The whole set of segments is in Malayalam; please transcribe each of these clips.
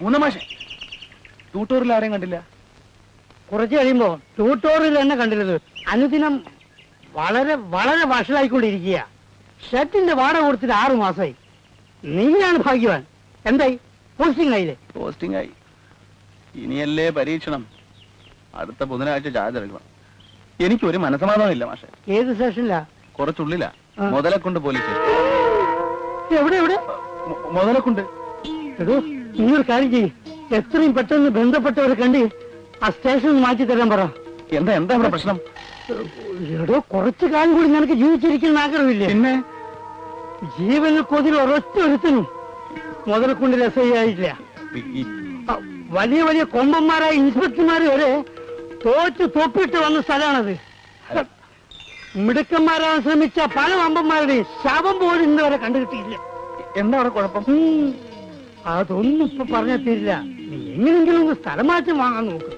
മൂന്നാം മാഷെ. ട്യൂട്ടോറിൽ ആരെയും കണ്ടില്ല? കുറച്ച് കഴിയുമ്പോ ട്യൂട്ടോറിയൽ തന്നെ കണ്ടിരുന്നത് അനുദിനം വളരെ വളരെ വഷളായിക്കൊണ്ടിരിക്കുക ഷെട്ടിന്റെ വാടക കൊടുത്തിട്ട് ആറു മാസമായി. നീയാണ് ഭാഗ്യവാൻ. എന്തായി? പോസ്റ്റിംഗ് ആയില്ലേ? പോസ്റ്റിംഗ് ആയി. ഇനിയല്ലേ പരീക്ഷണം. അടുത്ത ബുധനാഴ്ച ചാർജ് എടുക്കണം. എനിക്കൊരു മനസമാധാനമില്ല മാഷെ. ഏത് സ്റ്റേഷനിലാ കുറച്ചുള്ളില്ല ആ. മുതലക്കുണ്ട് പോലീസ്. എവിടെ എവിടെ? മുതലക്കുണ്ട്. എടോ. നിങ്ങൾ കാര്യം ചെയ്യും. എത്രയും പെട്ടെന്ന് ബന്ധപ്പെട്ടവരെ കണ്ട് ആ സ്റ്റേഷനിൽ മാറ്റി തരാൻ പറ. എന്താ എന്താ ഇവിടെ പ്രശ്നം? എടോ കുറച്ചു കാലം കൂടി നിനക്ക് ജീവിച്ചിരിക്കുന്ന ആഗ്രഹമില്ലേ? പിന്നെ? ജീവന് കൊതിൽ ഒരൊറ്റ ഒരുത്തനും മുതലെ കൊണ്ട് ഈ- ഈ- ആ, വലിയ വലിയ കൊമ്പന്മാരായ ഇൻസ്പെക്ടർമാർ വരെ തോറ്റ് തൊപ്പിട്ട് വന്ന സ്ഥലമാണത്. മിടുക്കന്മാരാൻ ശ്രമിച്ച പല വമ്പന്മാരുടെയും ശവം പോലും ഇന്ന് വരെ കണ്ടുകിട്ടിയില്ല. എന്താ അവിടെ കുഴപ്പം? അതൊന്നും ഇപ്പൊ പറഞ്ഞെത്തിയില്ല നീ എങ്ങനെങ്കിലും ഒന്ന് സ്ഥലം സ്ഥലമാറ്റം വാങ്ങാൻ നോക്ക്.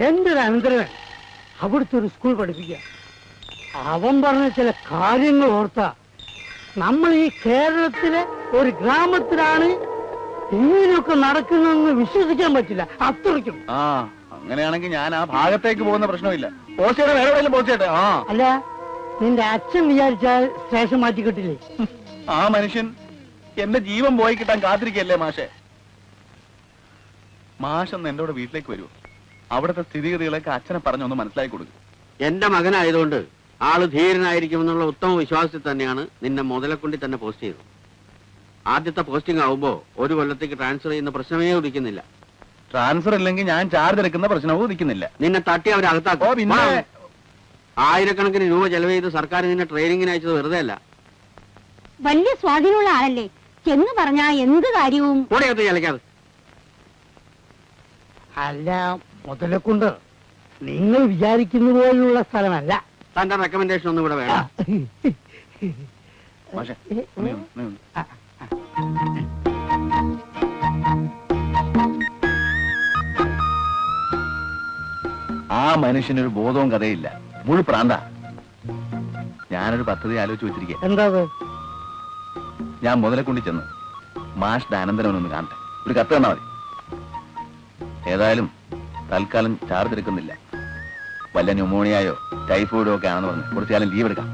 എന്റെ ഒരു അനന്തരവൻ അവിടുത്തെ ഒരു സ്കൂൾ പഠിപ്പിക്കുക. അവൻ പറഞ്ഞ ചില കാര്യങ്ങൾ ഓർത്ത. നമ്മൾ ഈ കേരളത്തിലെ ഒരു ഗ്രാമത്തിലാണ് ഇങ്ങനെയൊക്കെ നടക്കുന്നതെന്ന് വിശ്വസിക്കാൻ പറ്റില്ല. അത്രയ്ക്കും. ആ അങ്ങനെയാണെങ്കിൽ ഞാൻ ആ ഭാഗത്തേക്ക് പോകുന്ന പ്രശ്നമില്ല. വേറെ എവിടെയെങ്കിലും ആ. അല്ല നിന്റെ അച്ഛൻ വിചാരിച്ചാൽ സ്റ്റേഷൻ മാറ്റി കിട്ടില്ലേ? ആ മനുഷ്യൻ എന്റെ ജീവൻ പോയി കിട്ടാൻ കാത്തിരിക്കല്ലേ മാഷെ? മാഷെന്ന് എന്റെ കൂടെ വീട്ടിലേക്ക് വരൂ അവിടുത്തെ സ്ഥിതിഗതികളൊക്കെ അച്ഛനെ പറഞ്ഞൊന്ന് മനസ്സിലാക്കി കൊടുക്കും. എന്റെ മകനായതുകൊണ്ട് ആൾ ധീരനായിരിക്കുമെന്നുള്ള ഉത്തമ വിശ്വാസത്തിൽ തന്നെയാണ് നിന്നെ മുതലക്കുണ്ടി തന്നെ പോസ്റ്റ് ചെയ്തത്. ആദ്യത്തെ പോസ്റ്റിംഗ് ആവുമ്പോ ഒരു കൊല്ലത്തേക്ക് ട്രാൻസ്ഫർ ചെയ്യുന്ന പ്രശ്നമേ ഉദിക്കുന്നില്ല. ട്രാൻസ്ഫർ ഇല്ലെങ്കിൽ ഞാൻ ചാർജ് എടുക്കുന്ന പ്രശ്നവും ഉദിക്കുന്നില്ല. നിന്നെ തട്ടി ഓ അവരകത്താക്കും പിന്നെ? വാ. ആയിരക്കണക്കിന് രൂപ ചെലവ് ചെയ്ത് സർക്കാർ നിന്നെ ട്രെയിനിങ്ങിന് അയച്ചത് വെറുതെ അല്ല വലിയ സ്വാധീനമുള്ള ആളല്ലേ? ചെന്ന് പറഞ്ഞാ എന്ത് കാര്യവും? അല്ല മുതലക്കുണ്ട്. നിങ്ങൾ വിചാരിക്കുന്ന പോലുള്ള സ്ഥലമല്ല. തന്റെ റെക്കമെൻഡേഷൻ ഒന്നും ഇവിടെ വേണം ആ. മനുഷ്യനൊരു ബോധവും കഥയില്ല. മുഴു പ്രാന്ത ഞാനൊരു പദ്ധതി ആലോചിച്ച് വെച്ചിരിക്കുക എന്താ? ഞാൻ മുതലെക്കൊണ്ടി ചെന്ന്. മാഷ് അനന്തരവനൊന്ന് കാണട്ടെ. ഒരു കത്ത് തന്നാ മതി. ഏതായാലും തൽക്കാലം ചാർജ് എടുക്കുന്നില്ല. വല്ല ന്യൂമോണിയായോ ടൈഫോയിഡോ ഒക്കെ ആണെന്ന് പറഞ്ഞ് കുറച്ചു കാലം ലീവ് എടുക്കാം.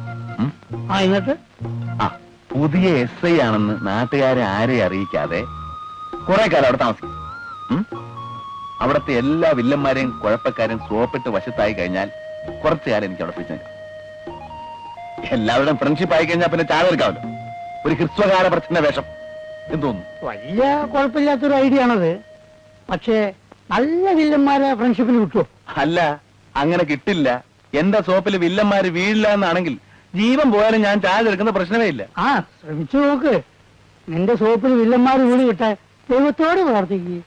ആ പുതിയ എസ് ഐ ആണെന്ന് നാട്ടുകാരെ ആരെ അറിയിക്കാതെ കുറെ കാലം അവിടെ താമസിക്കും. അവിടുത്തെ എല്ലാ വില്ലന്മാരെയും കുഴപ്പക്കാരെയും സോപ്പിട്ട് വശത്തായി കഴിഞ്ഞാൽ കുറച്ചു കാലം എനിക്ക് അവിടെ പിടിച്ചു എല്ലാവരുടെയും ഫ്രണ്ട്ഷിപ്പ് ആയി കഴിഞ്ഞാൽ പിന്നെ ചാർജ് എടുക്കാമല്ലോ. ഒരു ഹ്രസ്വകാല പ്രശ്ന വേഷം എന്തോന്നു വലിയ കുഴപ്പമില്ലാത്തൊരു ഐഡിയ ആണത് പക്ഷേ നല്ല വില്ലന്മാരെ ഫ്രണ്ട്ഷിപ്പിന് കിട്ടുമോ അല്ല അങ്ങനെ കിട്ടില്ല. എന്റെ സോപ്പിൽ വില്ലന്മാര് വീഴില്ല എന്നാണെങ്കിൽ ജീവൻ പോയാലും ഞാൻ ചായ എടുക്കുന്ന പ്രശ്നമേ ഇല്ല. ആ ശ്രമിച്ചു നോക്ക്. നിന്റെ സോപ്പിൽ വില്ലന്മാർ വീട് കിട്ടാൻ ദൈവത്തോട് പ്രാർത്ഥിക്കുക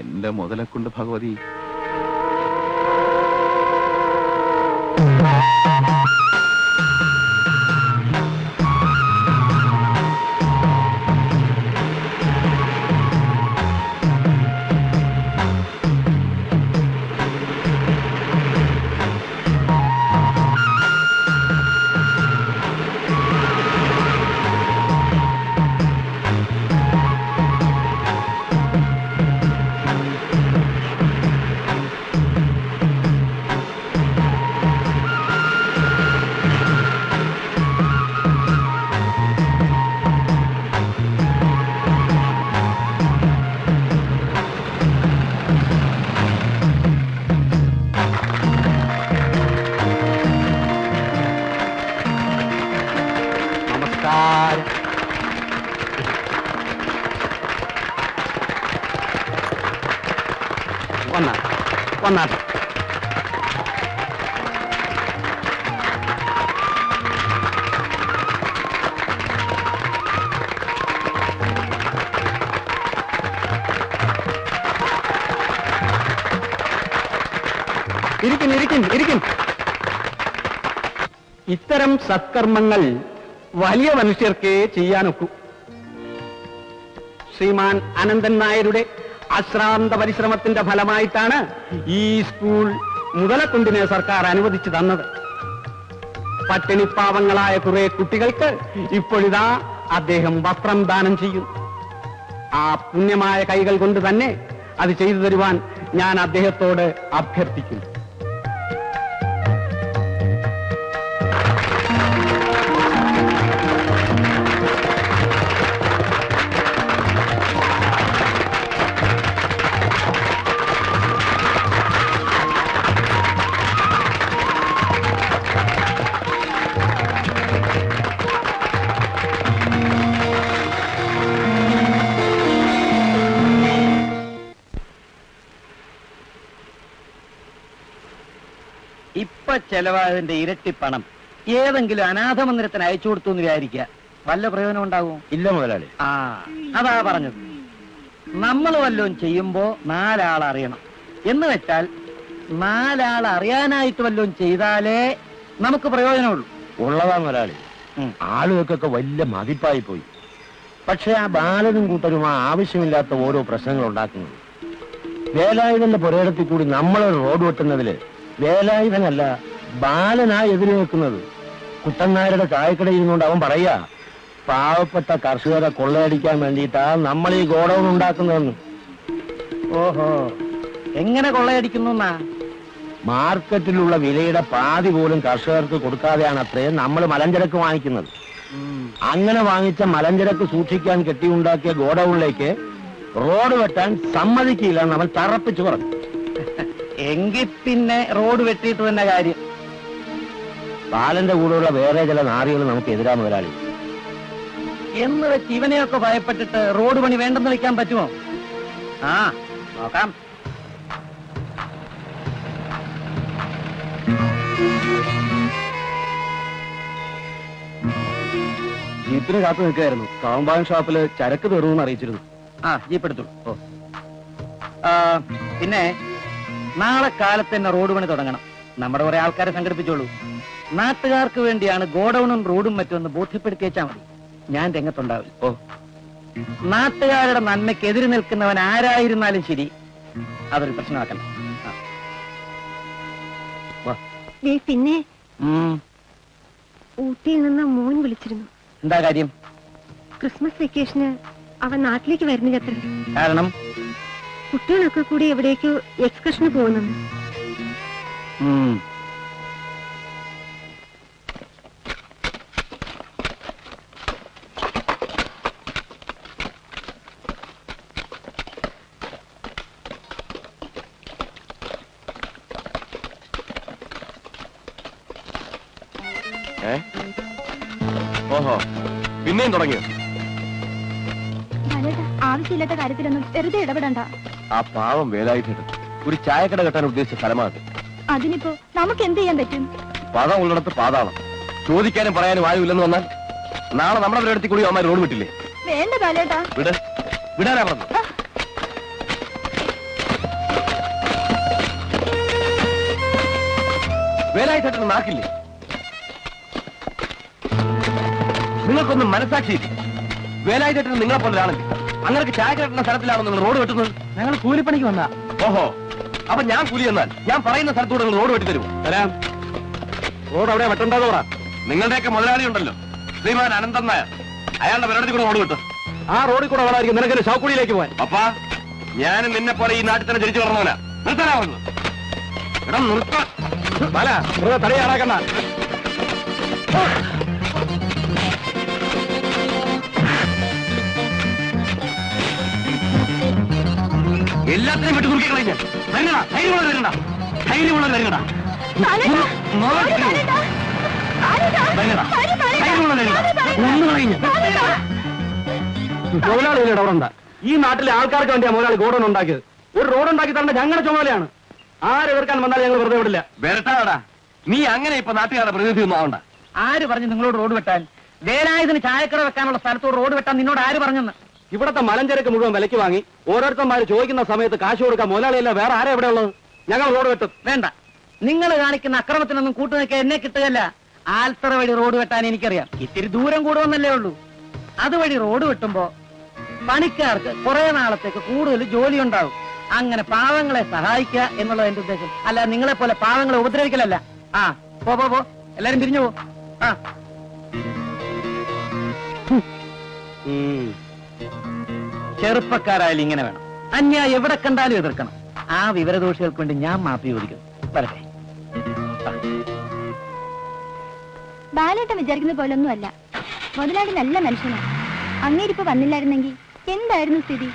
എന്റെ മുതലെക്കൊണ്ട് ഭഗവതി. നമസ്കാരം വന്നാ വന്നാട്ടെ ഇരിക്കും ഇരിക്കും ഇരിക്കും. ഇത്തരം സത്കർമ്മങ്ങൾ വലിയ മനുഷ്യർക്കേ ചെയ്യാനൊക്കൂ. ശ്രീമാൻ അനന്തൻ നായരുടെ അശ്രാന്ത പരിശ്രമത്തിന്റെ ഫലമായിട്ടാണ് ഈ സ്കൂൾ മുതലക്കുണ്ടിനെ സർക്കാർ അനുവദിച്ചു തന്നത്. പട്ടിണിപ്പാവങ്ങളായ കുറെ കുട്ടികൾക്ക് ഇപ്പോഴിതാ അദ്ദേഹം വസ്ത്രം ദാനം ചെയ്യും. ആ പുണ്യമായ കൈകൾ കൊണ്ട് തന്നെ അത് ചെയ്തു തരുവാൻ ഞാൻ അദ്ദേഹത്തോട് അഭ്യർത്ഥിക്കുന്നു. ചെലവായതിന്റെ ഇരട്ടി പണം. ഏതെങ്കിലും അനാഥ മന്ദിരത്തിന് അയച്ചു കൊടുത്തു എന്ന് വിചാരിക്കുക. വല്ല പ്രയോജനം ഉണ്ടാവും? ഇല്ല മുതലാളി. ആ അതാ പറഞ്ഞത്. നമ്മൾ വല്ലതും ചെയ്യുമ്പോ നാലാൾ അറിയണം. എന്ന് വെച്ചാൽ നാലാൾ അറിയാനായിട്ട് വല്ലതും ചെയ്താലേ നമുക്ക് പ്രയോജനമുള്ളൂ. ഉള്ളതാ മുതലാളി. ഉം. ആളുകൾക്കൊക്കെ വലിയ മതിപ്പായി പോയി പക്ഷെ ആ ബാലനും കൂട്ടരും ആ ആവശ്യമില്ലാത്ത ഓരോ പ്രശ്നങ്ങൾ ഉണ്ടാക്കുന്നു വേലായുധന്റെ പുരയിടത്തിൽ കൂടി നമ്മളൊരു റോഡ് വെട്ടുന്നതിൽ വേലായുധനല്ല ബാലനാ എതിര് നിൽക്കുന്നത്. കുട്ടനായരുടെ ചായക്കടയിൽ നിന്നുകൊണ്ട് അവൻ പറയാ പാവപ്പെട്ട കർഷകരെ കൊള്ളയടിക്കാൻ വേണ്ടിയിട്ടാ നമ്മൾ ഈ ഗോഡൌൺ ഉണ്ടാക്കുന്നതെന്ന്. ഓഹോ എങ്ങനെ കൊള്ളയടിക്കുന്നു മാർക്കറ്റിലുള്ള വിലയുടെ പാതി പോലും കർഷകർക്ക് കൊടുക്കാതെയാണ് അത്രയും നമ്മൾ മലഞ്ചരക്ക് വാങ്ങിക്കുന്നത്. അങ്ങനെ വാങ്ങിച്ച മലഞ്ചരക്ക് സൂക്ഷിക്കാൻ കെട്ടിയുണ്ടാക്കിയ ഗോഡൌണിലേക്ക് റോഡ് വെട്ടാൻ സമ്മതിക്കില്ല നമ്മൾ തറപ്പിച്ചു പറഞ്ഞു. എങ്കിൽ പിന്നെ റോഡ് വെട്ടിയിട്ട് തന്നെ കാര്യം. ബാലന്റെ കൂടെയുള്ള വേറെ ചില നാറികൾ നമുക്ക് എതിരാ മുതലാളി. എന്ന് വെച്ച് ഇവനെയൊക്കെ ഭയപ്പെട്ടിട്ട് റോഡ് പണി വേണ്ടെന്ന് വെക്കാൻ പറ്റുമോ? ആ നോക്കാം. ജീപ്പിന് കാത്തു നിൽക്കുകയായിരുന്നു. കാമ്പാൻ ഷോപ്പിൽ ചരക്ക് തീർന്നു അറിയിച്ചിരുന്നു. ആ ജീപ്പ് എടുത്തു ഓ. പിന്നെ നാളെ കാലത്ത് തന്നെ റോഡ് പണി തുടങ്ങണം. നമ്മുടെ കുറെ ആൾക്കാരെ സംഘടിപ്പിച്ചോളൂ. നാട്ടുകാർക്ക് വേണ്ടിയാണ് ഗോഡൌണും റോഡും മറ്റുമെന്ന് ബോധ്യപ്പെടുത്തിയേച്ചാൽ മതി. ഞാൻ രംഗത്തുണ്ടാവില്ല. ഓ. നാട്ടുകാരുടെ നന്മയ്ക്ക് എതിര് നിൽക്കുന്നവൻ ആരായിരുന്നാലും ശരി. അതൊരു പ്രശ്നമാക്കണം പിന്നെ ഊട്ടിയിൽ നിന്ന് മോൻ വിളിച്ചിരുന്നു. എന്താ കാര്യം? ക്രിസ്മസ് വെക്കേഷന് അവൻ നാട്ടിലേക്ക് വരുന്നില്ല കാരണം? കുട്ടികളൊക്കെ കൂടി എവിടേക്കോ എക്സ്കർഷന് പോകുന്നു. ഉം, ഓഹോ. പിന്നെയും തുടങ്ങിയോ? ആവശ്യമില്ലാത്ത കാര്യത്തിലൊന്നും വെറുതെ ഇടപെടണ്ട. ആ പാവം വേലായിട്ട് ഒരു ചായക്കട കെട്ടാൻ ഉദ്ദേശിച്ച സ്ഥലമാണ് അതിനിപ്പോ നമുക്ക് എന്ത് ചെയ്യാൻ പറ്റും? പദം ഉള്ളിടത്ത് പാതാളം. ചോദിക്കാനും പറയാനും ആരുമില്ലെന്ന് വന്നാൽ നാളെ നമ്മുടെ പരിപാടി കൂടി അവന്മാർ റോഡ് വിട്ടില്ലേ? വേണ്ട ബാലേട്ടാ. വിട്. വിടാനാ പറഞ്ഞു വേലായുധേട്ടൻ നാക്കില്ലേ? നിങ്ങൾക്കൊന്നും മനസ്സാക്ഷിയില്ല. വേലായുധേട്ടൻ നിങ്ങളെ പോലെ ഒരാളല്ലേ അങ്ങനെ ചായ കിട്ടുന്ന സ്ഥലത്തിലാണോ നിങ്ങൾ റോഡ് വെട്ടുന്നത്? ഞങ്ങൾ കൂലിപ്പണിക്ക് വന്നാ. ഓഹോ. അപ്പൊ ഞാൻ കൂലി എന്നാൽ ഞാൻ പറയുന്ന സ്ഥലത്തൂടെ നിങ്ങൾ റോഡ് വെട്ടി തരുമോ? തരാം. റോഡ് അവിടെ വെട്ടണ്ടോ പറ നിങ്ങളുടെയൊക്കെ മുതലാളി ഉണ്ടല്ലോ. ശ്രീമാൻ അനന്തൻ നായർ. അയാളുടെ പരിപാടി കൂടെ റോഡ് വിട്ടു. ആ റോഡിൽ കൂടെ വേണമായിരിക്കും നിനക്ക് ഷൗക്കുടിയിലേക്ക് പോവാൻ അപ്പാ ഞാനും നിന്നെ പോലെ ഈ നാട്ടിൽ തന്നെ ജനിച്ചു വളർന്നവനാ. നിർത്താനാവുന്നു ഇടം നിർത്താൻ തടയാറാക്കണ്ട എല്ലാത്തിനും വിട്ടു കുറുക്കി കളഞ്ഞ് വരണടാ ധൈര്യമുള്ള വരണടാ. ധൈര്യമുള്ള വരണടാ. മുതലാളിയില്ല ഇടപെടണ്ട. ഈ നാട്ടിലെ ആൾക്കാർക്ക് വേണ്ടിയാ മുതലാളി ഗോഡൺ ഉണ്ടാക്കിയത്. ഒരു റോഡ് ഉണ്ടാക്കി തരേണ്ട ഞങ്ങളുടെ ചുമതലയാണ്. ആര് എതിർക്കാൻ വന്നാൽ ഞങ്ങൾ വെറുതെ വിടില്ല. വരട്ടാടാ. നീ അങ്ങനെ ഇപ്പൊ നാട്ടുകാരുടെ പ്രതിനിധി ഒന്നും ആവണ്ട. ആര് പറഞ്ഞു നിങ്ങളോട് റോഡ് വെട്ടാൻ? വേലായുധന് ചായക്കട വെക്കാനുള്ള സ്ഥലത്തോട് റോഡ് വെട്ടാൻ നിന്നോട് ആര് പറഞ്ഞെന്ന്? ഇവിടത്തെ മലഞ്ചരക്ക് മുഴുവൻ വിലയ്ക്ക് വാങ്ങി ഓരോരുത്തന്മാര് ചോദിക്കുന്ന സമയത്ത് കാശ് കൊടുക്കാൻ മുതലാളിയല്ല വേറെ ആരെ ഇവിടെ ഉള്ളത്? ഞങ്ങൾ റോഡ് വെട്ടും. വേണ്ട. നിങ്ങൾ കാണിക്കുന്ന അക്രമത്തിനൊന്നും കൂട്ടുനിൽക്കാൻ എന്നെ കിട്ടുകയല്ല. ആൽത്തറ വഴി റോഡ് വെട്ടാൻ എനിക്കറിയാം. ഇത്തിരി ദൂരം കൂടുവെന്നല്ലേ ഉള്ളൂ. അതുവഴി റോഡ് വെട്ടുമ്പോ പണിക്കാർക്ക് കുറെ നാളത്തേക്ക് കൂടുതൽ ജോലി ഉണ്ടാവും. അങ്ങനെ പാവങ്ങളെ സഹായിക്കുക എന്നുള്ളത് എന്റെ ഉദ്ദേശം. അല്ല നിങ്ങളെ പോലെ പാവങ്ങളെ ഉപദ്രവിക്കലല്ല. ആ പോ പോ പോ. എല്ലാരും പിരിഞ്ഞു പോ. ആ. ചെറുപ്പക്കാരായാലും ഇങ്ങനെ വേണം. അന്യായം എവിടെ കണ്ടാലും എതിർക്കണം. ആ വിവരദോഷികൾക്ക് വേണ്ടി ഞാൻ മാപ്പി ചോദിക്കുന്നു വരട്ടെ. ബാലേട്ടൻ വിചാരിക്കുന്ന പോലൊന്നും അല്ല. മുതലാളി നല്ല മനുഷ്യനാണ് അങ്ങേരിപ്പോ വന്നില്ലായിരുന്നെങ്കിൽ എന്തായിരുന്നു സ്ഥിതി?